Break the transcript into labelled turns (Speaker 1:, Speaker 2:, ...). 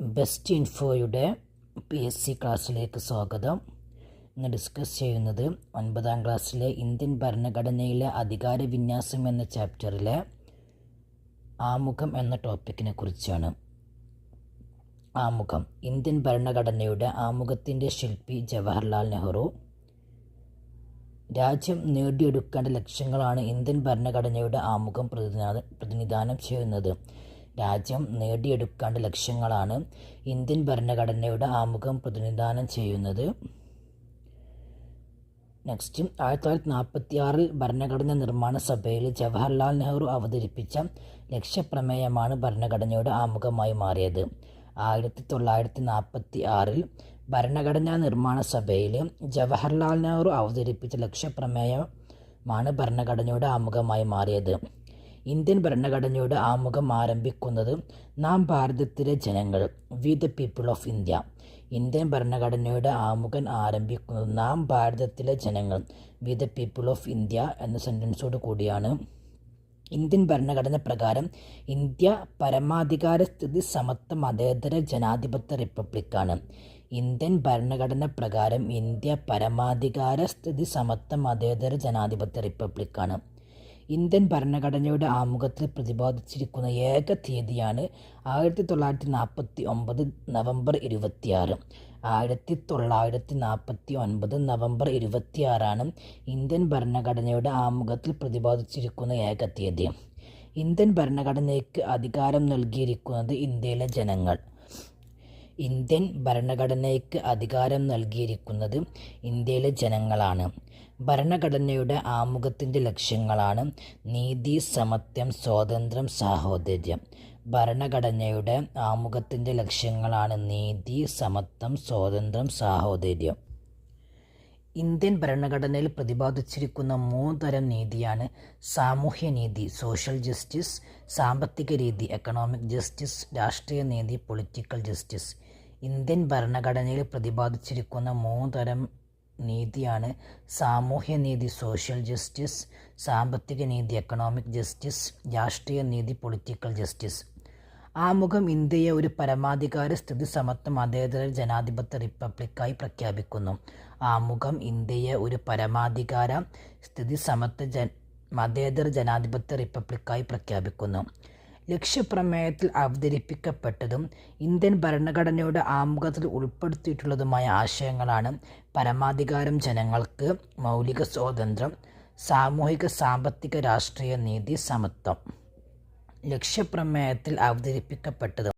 Speaker 1: Best ഇൻഫോയുടെ P S C ക്ലാസ്സിലേക്ക് സ്വാഗതം. ഇന്ന് ഡിസ്കസ് ചെയ്യുന്നത് ഒൻപതാം ക്ലാസ്സിലെ ഇന്ത്യൻ ഭരണഘടനയിലെ അധികാര വിന്യാസം എന്ന ചാപ്റ്ററിലെ ആമുഖം എന്ന ടോപ്പിക്കിനെ കുറിച്ചാണ്. ആമുഖം ഇന്ത്യൻ ഭരണഘടനയുടെ ആമുഖത്തിന്റെ ശില്പി ജവഹർലാൽ നെഹ്റു. രാജ്യം നേടിയെടുക്കേണ്ട ലക്ഷ്യങ്ങളാണ് ഇന്ത്യൻ ഭരണഘടനയുടെ ആമുഖം പ്രതിനിധാ പ്രതിനിധാനം ചെയ്യുന്നത്. രാജ്യം നേടിയെടുക്കേണ്ട ലക്ഷ്യങ്ങളാണ് ഇന്ത്യൻ ഭരണഘടനയുടെ ആമുഖം പ്രതിനിധാനം ചെയ്യുന്നത്. നെക്സ്റ്റ് ആയിരത്തി തൊള്ളായിരത്തി നാൽപ്പത്തി ആറിൽ ഭരണഘടന നിർമ്മാണ സഭയിൽ ജവഹർലാൽ നെഹ്റു അവതരിപ്പിച്ച ലക്ഷ്യപ്രമേയമാണ് ഭരണഘടനയുടെ ആമുഖമായി മാറിയത്. ആയിരത്തി തൊള്ളായിരത്തി നാൽപ്പത്തി ആറിൽ ഭരണഘടനാ നിർമ്മാണ സഭയിൽ ജവഹർലാൽ നെഹ്റു അവതരിപ്പിച്ച ലക്ഷ്യപ്രമേയമാണ് ഭരണഘടനയുടെ ആമുഖമായി മാറിയത്. ഇന്ത്യൻ ഭരണഘടനയോട് ആമുഖം ആരംഭിക്കുന്നത് നാം ഭാരതത്തിലെ ജനങ്ങൾ we the people of India Indian ഭരണഘടനയുടെ ആമുഖം ആരംഭിക്കുന്നത് നാം ഭാരതത്തിലെ ജനങ്ങൾ we the people of India എന്ന സെന്റൻസോട് കൂടിയാണ്. ഇന്ത്യൻ ഭരണഘടന പ്രകാരം ഇന്ത്യ പരമാധികാര സ്ഥിതി സമത്വ മതേതര ജനാധിപത്യ റിപ്പബ്ലിക്കാണ്. ഇന്ത്യൻ ഭരണഘടന പ്രകാരം ഇന്ത്യ പരമാധികാര സ്ഥിതി സമത്വ മതേതര ജനാധിപത്യ റിപ്പബ്ലിക്കാണ്. ഇന്ത്യൻ ഭരണഘടനയുടെ ആമുഖത്തിൽ പ്രതിപാദിച്ചിരിക്കുന്ന ഏക തീയതിയാണ് ആയിരത്തി തൊള്ളായിരത്തി നാൽപ്പത്തി ഒമ്പത് നവംബർ ഇരുപത്തിയാറ്. ആയിരത്തി തൊള്ളായിരത്തി നാൽപ്പത്തി ഒൻപത് നവംബർ ഇരുപത്തിയാറാണ് ഇന്ത്യൻ ഭരണഘടനയുടെ ആമുഖത്തിൽ പ്രതിപാദിച്ചിരിക്കുന്ന ഏക തീയതി. ഇന്ത്യൻ ഭരണഘടനയ്ക്ക് അധികാരം നൽകിയിരിക്കുന്നത് ഇന്ത്യയിലെ ജനങ്ങൾ. ഇന്ത്യൻ ഭരണഘടനയ്ക്ക് അധികാരം നൽകിയിരിക്കുന്നത് ഇന്ത്യയിലെ ജനങ്ങളാണ്. ഭരണഘടനയുടെ ആമുഖത്തിന്റെ ലക്ഷ്യങ്ങളാണ് നീതി സമത്വം സ്വാതന്ത്ര്യം സാഹോദര്യം. ഭരണഘടനയുടെ ആമുഖത്തിന്റെ ലക്ഷ്യങ്ങളാണ് നീതി സമത്വം സ്വാതന്ത്ര്യം സാഹോദര്യം. ഇന്ത്യൻ ഭരണഘടനയിൽ പ്രതിപാദിച്ചിരിക്കുന്ന മൂന്ന് തരം നീതിയാണ് സാമൂഹ്യ നീതി സോഷ്യൽ ജസ്റ്റിസ് സാമ്പത്തിക നീതി എക്കണോമിക് ജസ്റ്റിസ് രാഷ്ട്രീയ നീതി പൊളിറ്റിക്കൽ ജസ്റ്റിസ് ഇന്ത്യൻ ഭരണഘടനയിൽ പ്രതിപാദിച്ചിരിക്കുന്ന മൂന്ന് തരം നീതിയാണ്. സാമൂഹ്യ നീതി സോഷ്യൽ ജസ്റ്റിസ് സാമ്പത്തിക നീതി എക്കണോമിക് ജസ്റ്റിസ് രാഷ്ട്രീയ നീതി പൊളിറ്റിക്കൽ ജസ്റ്റിസ്. ആമുഖം ഇന്ത്യയെ ഒരു പരമാധികാര സ്ഥിതി സമത്വ മതേതര ജനാധിപത്യ റിപ്പബ്ലിക്കായി പ്രഖ്യാപിക്കുന്നു. ആമുഖം ഇന്ത്യയെ ഒരു പരമാധികാര സ്ഥിതി സമത്വ ജ മതേതര ജനാധിപത്യ റിപ്പബ്ലിക്കായി പ്രഖ്യാപിക്കുന്നു. ലക്ഷ്യപ്രമേയത്തിൽ അവതരിപ്പിക്കപ്പെട്ടതും ഇന്ത്യൻ ഭരണഘടനയുടെ ആമുഖത്തിൽ ഉൾപ്പെടുത്തിയിട്ടുള്ളതുമായ ആശയങ്ങളാണ് പരമാധികാരം ജനങ്ങൾക്ക് മൗലിക സ്വാതന്ത്ര്യം സാമൂഹിക സാമ്പത്തിക രാഷ്ട്രീയ നീതി സമത്വം. ലക്ഷ്യപ്രമേയത്തിൽ അവതരിപ്പിക്കപ്പെട്ടതും